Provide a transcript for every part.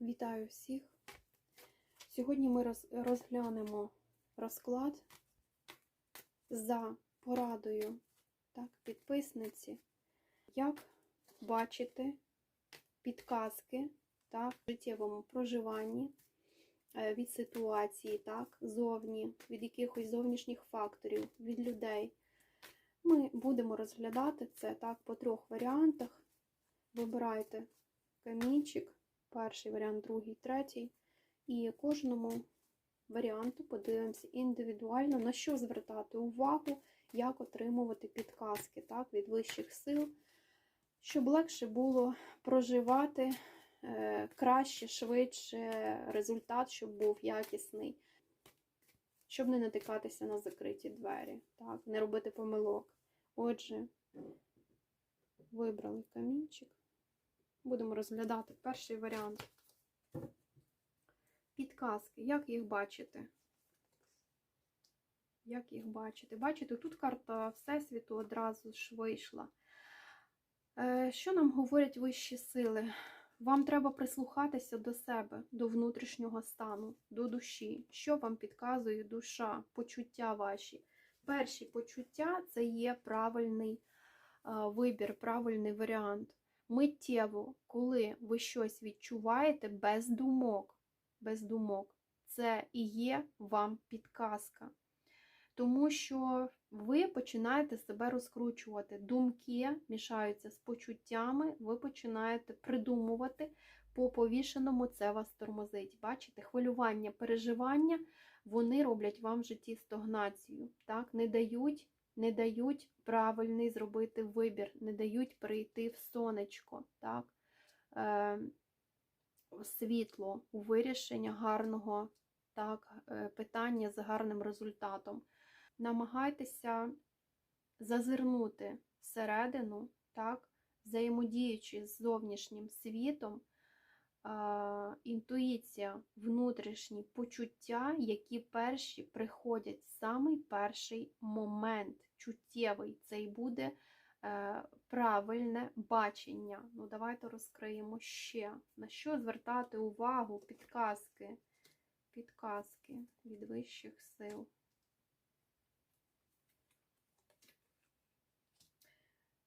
Вітаю всіх! Сьогодні ми розглянемо розклад за порадою так, підписниці, як бачити підказки так, в життєвому проживанні е, від ситуації, так, зовні, від якихось зовнішніх факторів, від людей. Ми будемо розглядати це так по трьох варіантах. Вибирайте камінчик, перший варіант, другий, третій. І кожному варіанту подивимося індивідуально, на що звертати увагу, як отримувати підказки так, від вищих сил, щоб легше було проживати е, краще, швидше, результат, щоб був якісний, щоб не натикатися на закриті двері, так, не робити помилок. Отже, вибрали камінчик. Будемо розглядати перший варіант. Підказки. Як їх бачити? Як їх бачити? Бачите, тут карта Всесвіту одразу ж вийшла. Е, Що нам говорять вищі сили? Вам треба прислухатися до себе, до внутрішнього стану, до душі. Що вам підказує душа, почуття ваші? Перші почуття це є правильний е, вибір, правильний варіант миттєво, коли ви щось відчуваєте без думок, без думок, це і є вам підказка. Тому що ви починаєте себе розкручувати. Думки мішаються з почуттями, ви починаєте придумувати по повішеному, це вас тормозить. Бачите, хвилювання, переживання, вони роблять вам в житті стогнацію, так? не дають не дають правильний зробити вибір, не дають прийти в сонечко, так? Е, світло у вирішення гарного так, е, питання з гарним результатом. Намагайтеся зазирнути всередину, так, взаємодіючи з зовнішнім світом, інтуїція, внутрішні почуття, які перші приходять самий перший момент, чуттєвий, це і буде е, правильне бачення. Ну, давайте розкриємо ще. На що звертати увагу, підказки, підказки від вищих сил.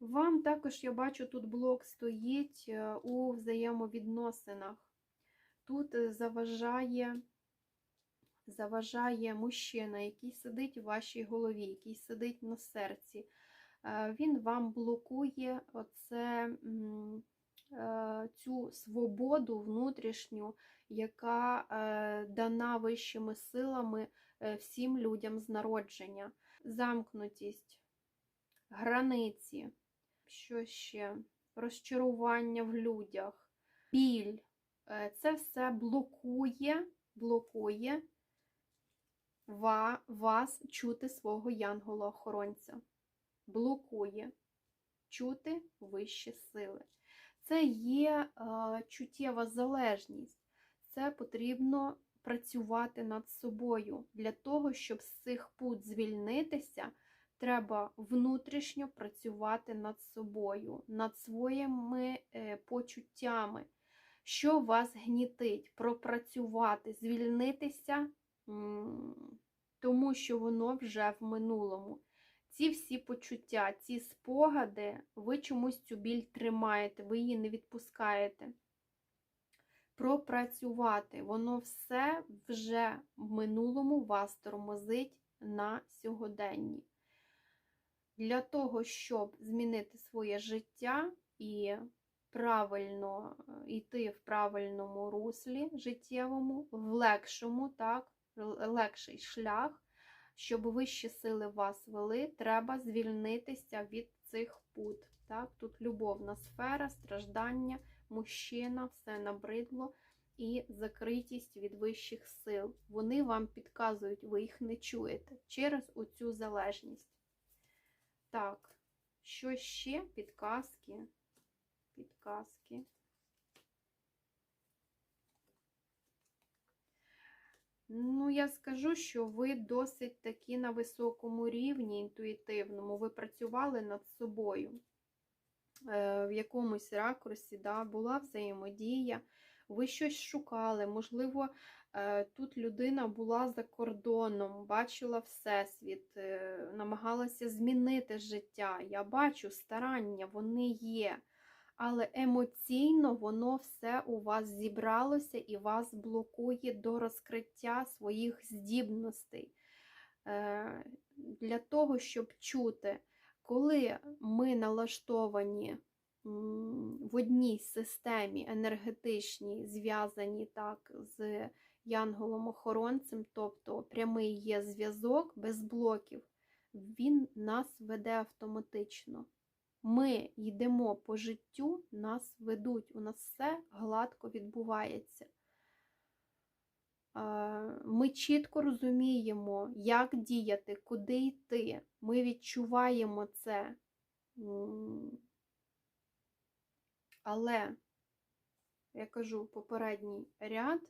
Вам також, я бачу, тут блок стоїть е, у взаємовідносинах. Тут е, заважає, заважає мужчина, який сидить у вашій голові, який сидить на серці. Е, Він вам блокує оце, цю свободу внутрішню, яка дана вищими силами всім людям з народження. Замкнутість, границі. Що ще? Розчарування в людях, біль. Е, Це все блокує, блокує вас чути свого янгола-охоронця. Блокує чути вищі сили. Це є е, чуттєва залежність. Це потрібно працювати над собою. Для того, щоб з цих пут звільнитися, треба внутрішньо працювати над собою, над своїми е, почуттями. Що вас гнітить? Пропрацювати, звільнитися, тому що воно вже в минулому. Ці всі почуття, ці спогади, ви чомусь цю біль тримаєте, ви її не відпускаєте. Пропрацювати, воно все вже в минулому вас тормозить на сьогоденні. Для того, щоб змінити своє життя і правильно йти в правильному руслі життєвому, в легшому, так, легший шлях, щоб вищі сили вас вели, треба звільнитися від цих пут. Так? Тут любовна сфера, страждання, мужчина, все набридло і закритість від вищих сил. Вони вам підказують, ви їх не чуєте через оцю залежність. Так, що ще? Підказки. Підказки. Ну, я скажу, що ви досить таки на високому рівні інтуїтивному. Ви працювали над собою. Е, В якомусь ракурсі да, була взаємодія. ви щось шукали, можливо, тут людина була за кордоном, бачила Всесвіт, е, намагалася змінити життя. Я бачу старання, вони є. Але емоційно воно все у вас зібралося і вас блокує до розкриття своїх здібностей. Е, Для того, щоб чути, коли ми налаштовані в одній системі енергетичній, зв'язані так з янголом-охоронцем, тобто прямий є зв'язок без блоків, він нас веде автоматично. Ми йдемо по життю, нас ведуть, у нас все гладко відбувається. Ми чітко розуміємо, як діяти, куди йти. Ми відчуваємо це. Але, я кажу, попередній ряд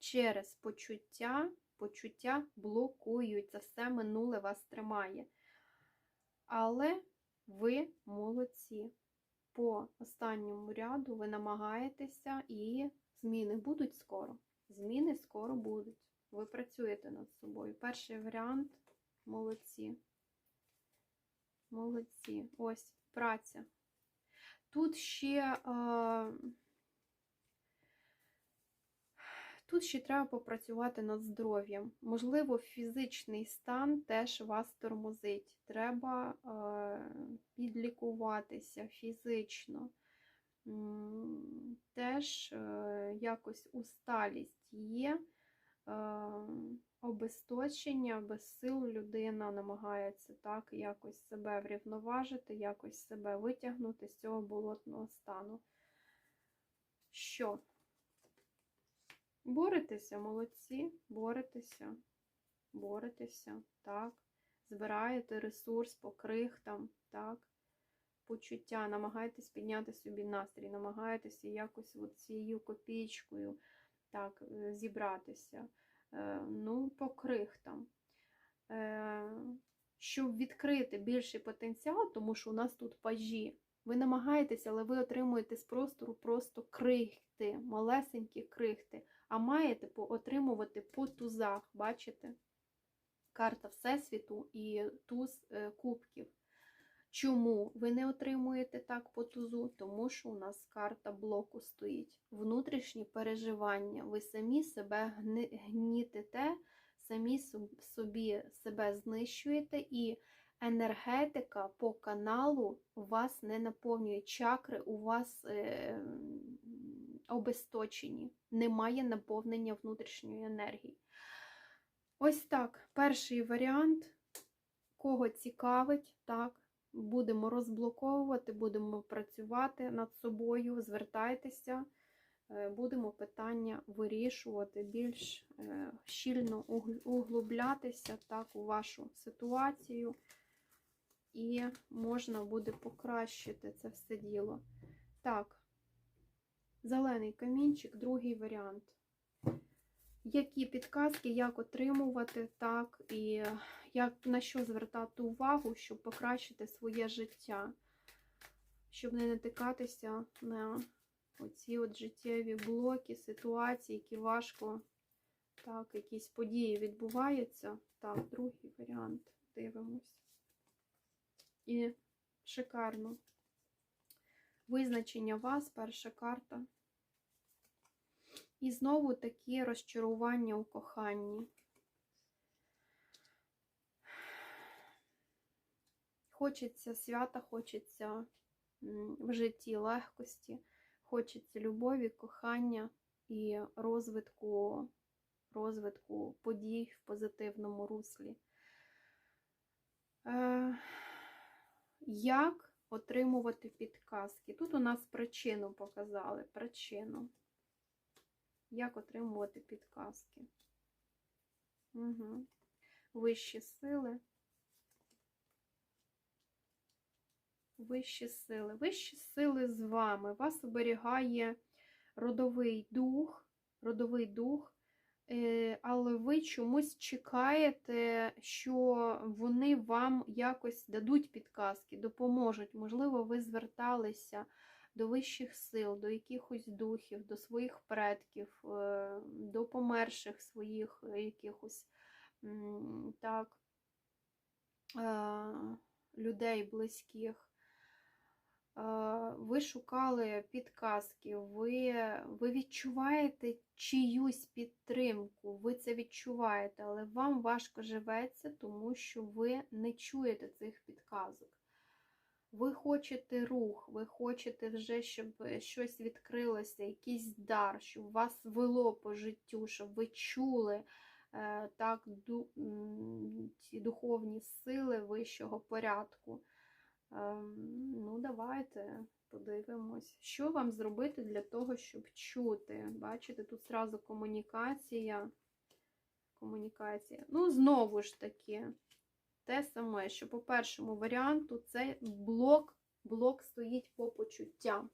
через почуття, почуття блокують. Це все минуле вас тримає. Але ви молодці. По останньому ряду ви намагаєтеся і зміни будуть скоро. Зміни скоро будуть. Ви працюєте над собою. Перший варіант молодці. Молодці. Ось праця. Тут ще. Е, Тут ще треба попрацювати над здоров'ям. Можливо, фізичний стан теж вас тормозить. Треба е, підлікуватися фізично. Теж е, якось усталість є, е, обесточення, без сил людина намагається так якось себе врівноважити, якось себе витягнути з цього болотного стану. Що? Боретеся, молодці, боретеся, боретеся, так. Збираєте ресурс по крихтам, так. Почуття, намагаєтесь підняти собі настрій, намагаєтеся якось цією копійкою так, е, зібратися. Е, Ну, по крихтам. Е, Щоб відкрити більший потенціал, тому що у нас тут пажі. Ви намагаєтеся, але ви отримуєте з простору просто крихти, малесенькі крихти а маєте по- отримувати по тузах, бачите? Карта Всесвіту і туз е, кубків. Чому ви не отримуєте так по тузу? Тому що у нас карта блоку стоїть. Внутрішні переживання. Ви самі себе гнітите, самі собі себе знищуєте, і енергетика по каналу вас не наповнює. Чакри у вас е, обесточені, немає наповнення внутрішньої енергії. Ось так, перший варіант, кого цікавить, так, будемо розблоковувати, будемо працювати над собою, звертайтеся, е, будемо питання вирішувати, більш е, щільно углублятися так, у вашу ситуацію, і можна буде покращити це все діло. Так, Зелений камінчик, другий варіант. Які підказки, як отримувати, так, і як, на що звертати увагу, щоб покращити своє життя, щоб не натикатися на оці от життєві блоки, ситуації, які важко, так, якісь події відбуваються. Так, другий варіант. Дивимось. І шикарно. Визначення вас, перша карта. І знову такі розчарування у коханні. Хочеться свята, хочеться в житті легкості, хочеться любові, кохання і розвитку, розвитку подій в позитивному руслі. Е, як отримувати підказки? Тут у нас причину показали. Причину. Як отримувати підказки? Угу. Вищі сили. Вищі сили. Вищі сили з вами. Вас оберігає родовий дух, родовий дух, але ви чомусь чекаєте, що вони вам якось дадуть підказки, допоможуть. Можливо, ви зверталися до вищих сил, до якихось духів, до своїх предків, е, до померших своїх е, якихось так, е, людей близьких. Ви шукали підказки, ви, ви відчуваєте чиюсь підтримку, ви це відчуваєте, але вам важко живеться, тому що ви не чуєте цих підказок. Ви хочете рух, ви хочете вже, щоб щось відкрилося, якийсь дар, щоб вас вело по життю, щоб ви чули е, так, ці духовні сили вищого порядку. Ем, Ну, давайте подивимось, що вам зробити для того, щоб чути. Бачите, тут зразу комунікація. Комунікація. Ну, знову ж таки, те саме, що по першому варіанту це блок, блок стоїть по почуттям.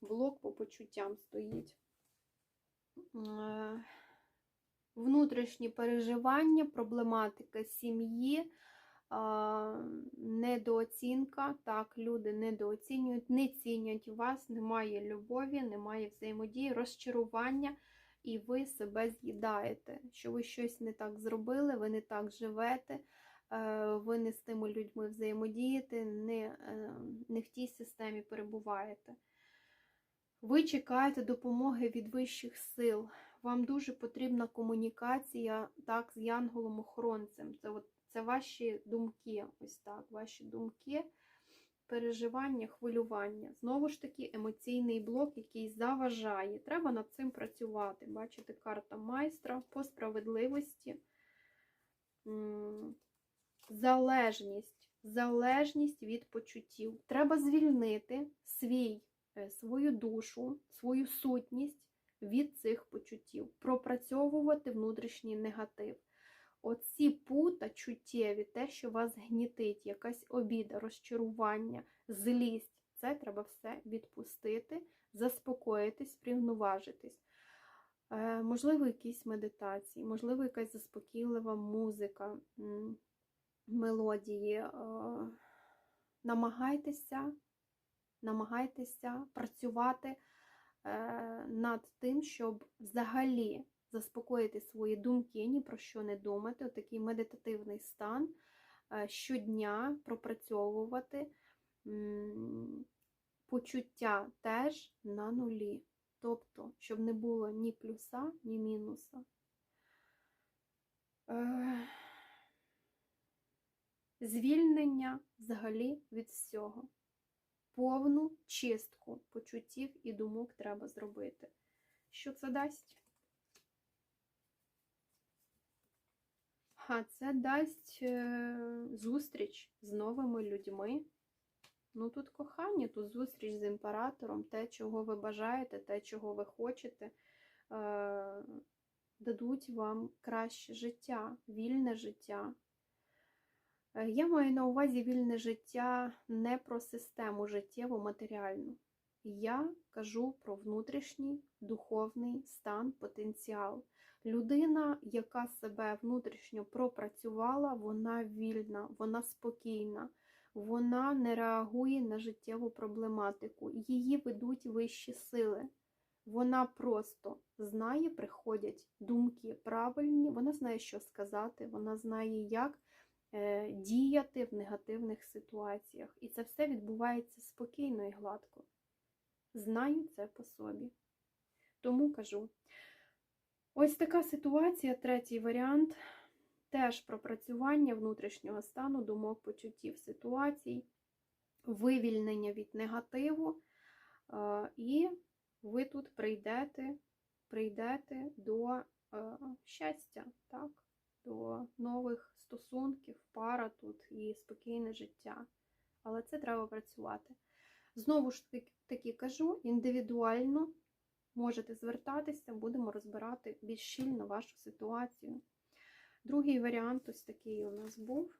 Блок по почуттям стоїть. Е, Внутрішні переживання, проблематика сім'ї, недооцінка. Так, люди недооцінюють, не цінять вас, немає любові, немає взаємодії, розчарування, і ви себе з'їдаєте, що ви щось не так зробили, ви не так живете, е, ви не з тими людьми взаємодієте, не, е, не в тій системі перебуваєте. Ви чекаєте допомоги від вищих сил. Вам дуже потрібна комунікація так, з янголом-охоронцем. Це от це ваші думки, ось так, ваші думки, переживання, хвилювання. Знову ж таки, емоційний блок, який заважає. Треба над цим працювати. Бачите, карта майстра по справедливості. Залежність. Залежність від почуттів. Треба звільнити свій, е, свою душу, свою сутність від цих почуттів, пропрацьовувати внутрішній негатив. Оці пута чуттєві, те, що вас гнітить, якась обіда, розчарування, злість, це треба все відпустити, заспокоїтись, пригнуважитись. Е, можливо, якісь медитації, можливо, якась заспокійлива музика, мелодії. Е, намагайтеся, намагайтеся працювати е, над тим, щоб взагалі заспокоїти свої думки, ні про що не думати, отакий медитативний стан, е, щодня пропрацьовувати почуття теж на нулі. Тобто, щоб не було ні плюса, ні мінуса. Е, Звільнення взагалі від всього. Повну чистку почуттів і думок треба зробити. Що це дасть? А це дасть е, зустріч з новими людьми. Ну, тут кохання, тут зустріч з імператором, те, чого ви бажаєте, те, чого ви хочете, е, дадуть вам краще життя, вільне життя. Е, Я маю на увазі вільне життя не про систему життєву матеріальну. Я кажу про внутрішній духовний стан, потенціал. Людина, яка себе внутрішньо пропрацювала, вона вільна, вона спокійна, вона не реагує на життєву проблематику. Її ведуть вищі сили. Вона просто знає, приходять думки правильні, вона знає, що сказати, вона знає, як е, діяти в негативних ситуаціях. І це все відбувається спокійно і гладко. Знаю це по собі. Тому кажу. Ось така ситуація, третій варіант. Теж пропрацювання внутрішнього стану, думок, почуттів, ситуацій, вивільнення від негативу. Е, І ви тут прийдете, прийдете до е, щастя, так? до нових стосунків, пара тут і спокійне життя. Але це треба працювати. Знову ж таки кажу, індивідуально можете звертатися, будемо розбирати більш щільно вашу ситуацію. Другий варіант ось такий у нас був.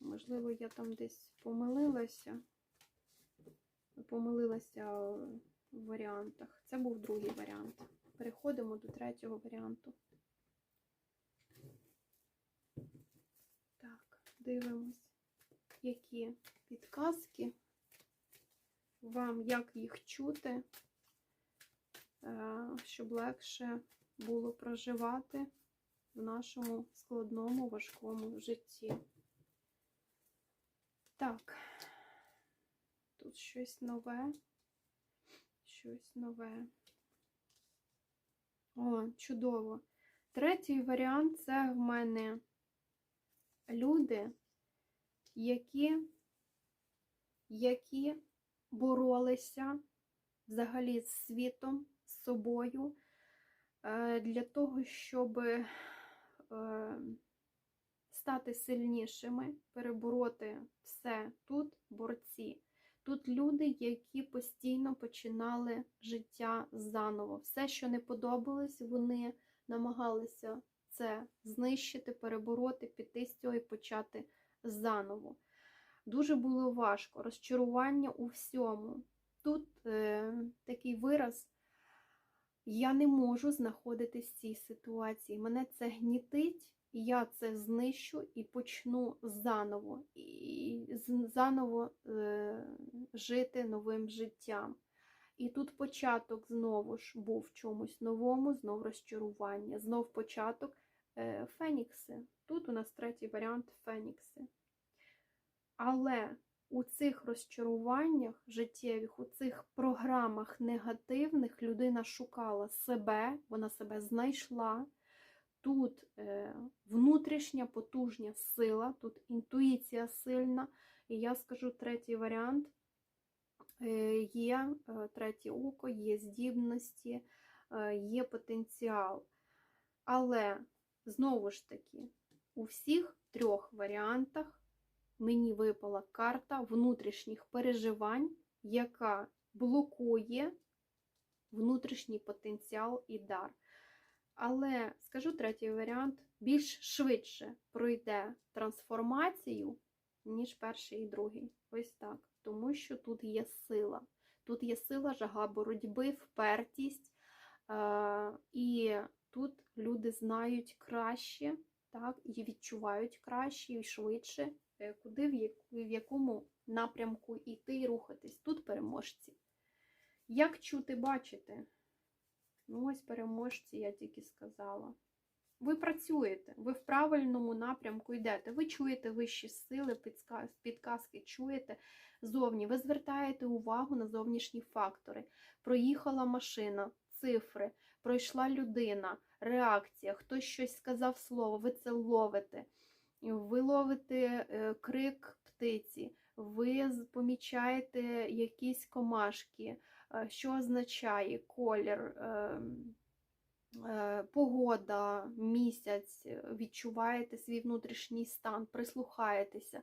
Можливо, я там десь помилилася. Помилилася в варіантах. Це був другий варіант. Переходимо до третього варіанту. Так, дивимось, які підказки вам, як їх чути, щоб легше було проживати в нашому складному, важкому житті. Так, тут щось нове, щось нове. О, чудово. Третій варіант це в мене люди, які, які боролися взагалі з світом, собою, е, для того, щоб е, стати сильнішими, перебороти все тут борці. Тут люди, які постійно починали життя заново. Все, що не подобалось, вони намагалися це знищити, перебороти, піти з цього і почати заново. Дуже було важко, розчарування у всьому. Тут е, такий вираз. Я не можу знаходитись в цій ситуації. Мене це гнітить, я це знищу і почну заново, і заново е, жити новим життям. І тут початок знову ж був в чомусь новому, знов розчарування, знов початок е, фенікси. Тут у нас третій варіант фенікси. Але у цих розчаруваннях життєвих, у цих програмах негативних людина шукала себе, вона себе знайшла. Тут е, внутрішня потужня сила, тут інтуїція сильна. І я скажу третій варіант. Е, Є е, третє око, є здібності, є потенціал. Але, знову ж таки, у всіх трьох варіантах мені випала карта внутрішніх переживань, яка блокує внутрішній потенціал і дар. Але скажу третій варіант: більш швидше пройде трансформацію, ніж перший і другий. Ось так. Тому що тут є сила. Тут є сила, жага боротьби, впертість. Е, і тут люди знають краще, так, і відчувають краще і швидше, куди в, якому напрямку йти і рухатись. Тут переможці. Як чути, бачити? Ну, ось переможці, я тільки сказала. Ви працюєте, ви в правильному напрямку йдете. Ви чуєте вищі сили, підказки чуєте зовні. Ви звертаєте увагу на зовнішні фактори. Проїхала машина, цифри, пройшла людина, реакція, хтось щось сказав слово, ви це ловите. Ви ловите е, крик птиці, ви помічаєте якісь комашки, е, що означає колір. е, погода, місяць, відчуваєте свій внутрішній стан, прислухаєтеся,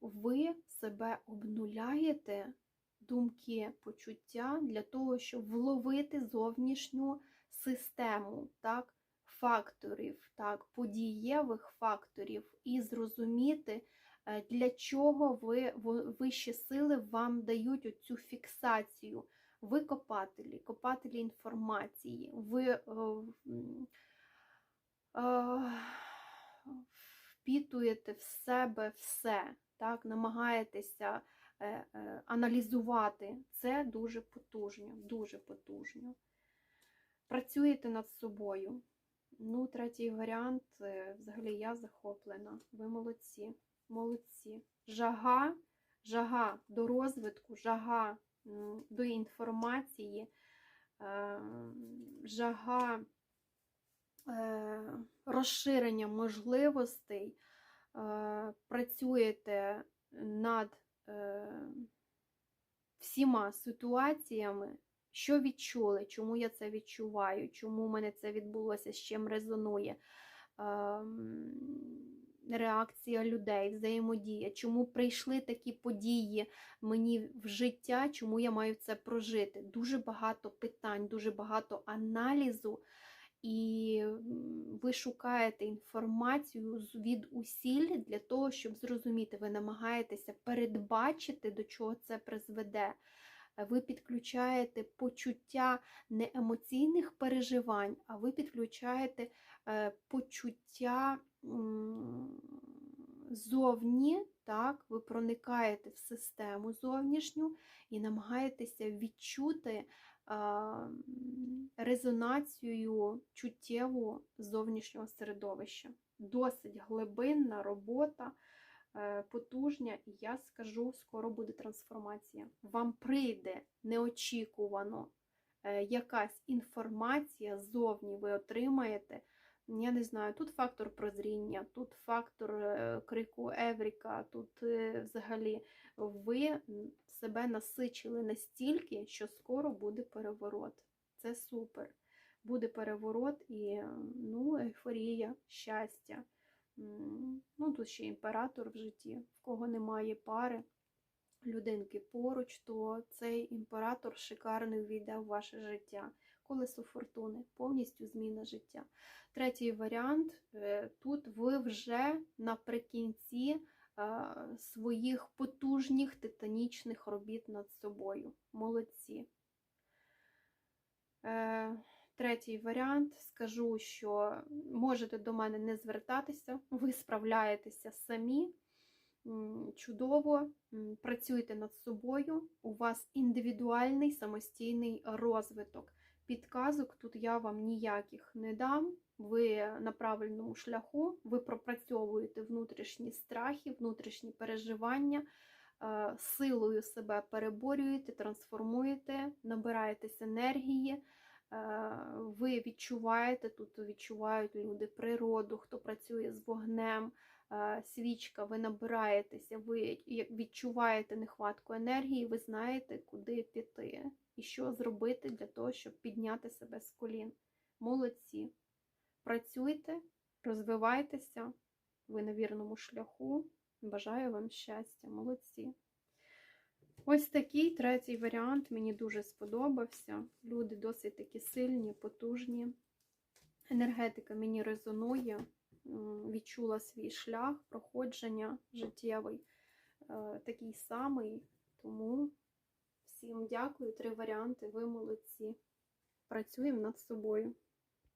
ви себе обнуляєте, думки, почуття для того, щоб вловити зовнішню систему, так, факторів, так, подієвих факторів і зрозуміти, е, для чого ви, вищі сили вам дають оцю фіксацію. Ви копателі, копателі інформації, ви е, е, впітуєте в себе все, так, намагаєтеся е, е, аналізувати. Це дуже потужно, дуже потужно. Працюєте над собою. Ну, третій варіант, е, взагалі я захоплена. Ви молодці, молодці. Жага, жага до розвитку, жага до інформації, е, жага е, розширення можливостей, працюєте над всіма ситуаціями, що відчули, чому я це відчуваю, чому в мене це відбулося, з чим резонує. Ем, Реакція людей, взаємодія, чому прийшли такі події мені в життя, чому я маю це прожити. Дуже багато питань, дуже багато аналізу, і ви шукаєте інформацію від усіль для того, щоб зрозуміти, ви намагаєтеся передбачити, до чого це призведе. Ви підключаєте почуття не емоційних переживань, а ви підключаєте е, почуття зовні Так, ви проникаєте в систему зовнішню і намагаєтеся відчути резонацію чуттєву зовнішнього середовища. Досить глибинна робота, потужня, і я скажу, скоро буде трансформація. Вам прийде неочікувано е, якась інформація ззовні ви отримаєте. Я не знаю, тут фактор прозріння, тут фактор е, крику Евріка, тут е, взагалі ви себе насичили настільки, що скоро буде переворот. Це супер. Буде переворот і е, ну, ейфорія, щастя. Ну, тут ще імператор в житті, в кого немає пари, людинки поруч, то цей імператор шикарний війде в ваше життя. Колесо фортуни, повністю зміна життя. Третій варіант е, тут ви вже наприкінці е, своїх потужних титанічних робіт над собою. Молодці. Третій варіант скажу, що можете до мене не звертатися, ви справляєтеся самі. Чудово, працюйте над собою, у вас індивідуальний самостійний розвиток. Підказок тут я вам ніяких не дам. Ви на правильному шляху, ви пропрацьовуєте внутрішні страхи, внутрішні переживання, е, силою себе переборюєте, трансформуєте, набираєтесь енергії. Е, Ви відчуваєте, тут відчувають люди природу, хто працює з вогнем, е, свічка, ви набираєтеся, ви відчуваєте нехватку енергії, ви знаєте, куди піти і що зробити для того, щоб підняти себе з колін. Молодці. Працюйте, розвивайтеся, ви на вірному шляху. Бажаю вам щастя, молодці. Ось такий третій варіант мені дуже сподобався. Люди досить такі сильні, потужні. Енергетика мені резонує, відчула свій шлях, проходження життєвий, е, такий самий. Тому всім дякую. Три варіанти. Ви молодці. Працюємо над собою.